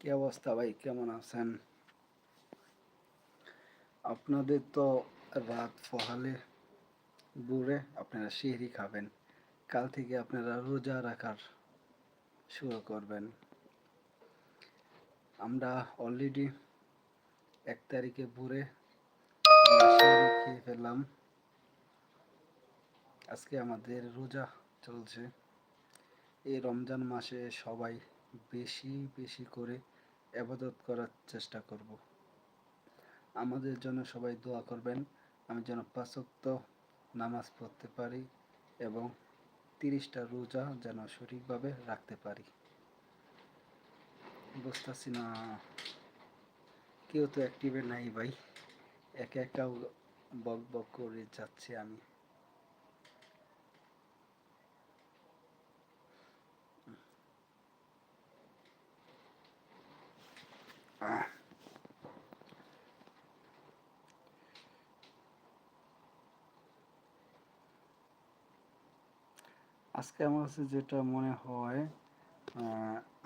কি অবস্থা ভাই? কেমন আছেন? আপনাদের তো রাত পোহালে বুড়ে আপনারা সিহরি খাবেন। কাল থেকে আপনারা রোজা রাখার শুরু করবেন। আমরা অলরেডি এক তারিখে ভোরে খেয়ে ফেললাম। আজকে আমাদের রোজা চলছে। এই রমজান মাসে সবাই বেশি বেশি করে আবাদত করার চেষ্টা করব। আমাদের জন্য সবাই দোয়া করবেন, আমি যেন পাঁচক্ত নামাজ পড়তে পারি এবং তিরিশটা রোজা যেন সঠিকভাবে রাখতে পারি। বুঝতেছি না, কেউ তো অ্যাক্টিভে নাই ভাই, একা একা বক বক করে যাচ্ছি আমি। আজকে আমার কাছে যেটা মনে হয়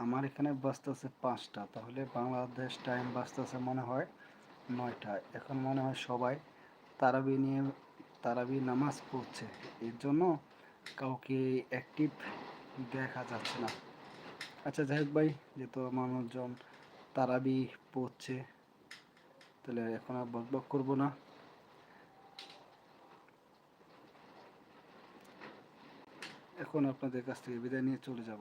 আমার এখানে বাজতেছে পাঁচটা, তাহলে বাংলাদেশ টাইম বাজতেছে মনে হয় নয়টা। এখন মনে হয় সবাই তারাবি নিয়ে, তারাবি নামাজ পড়ছে। এর জন্য কাউকে অ্যাক্টিভ দেখা যাচ্ছে না। আচ্ছা যাই হোক ভাই, যেহেতু মানুষজন তারাবি পড়ছে, তাহলে এখন আর বক বক করব না। এখন আপনাদের কাছ থেকে বিদায় নিয়ে চলে যাব।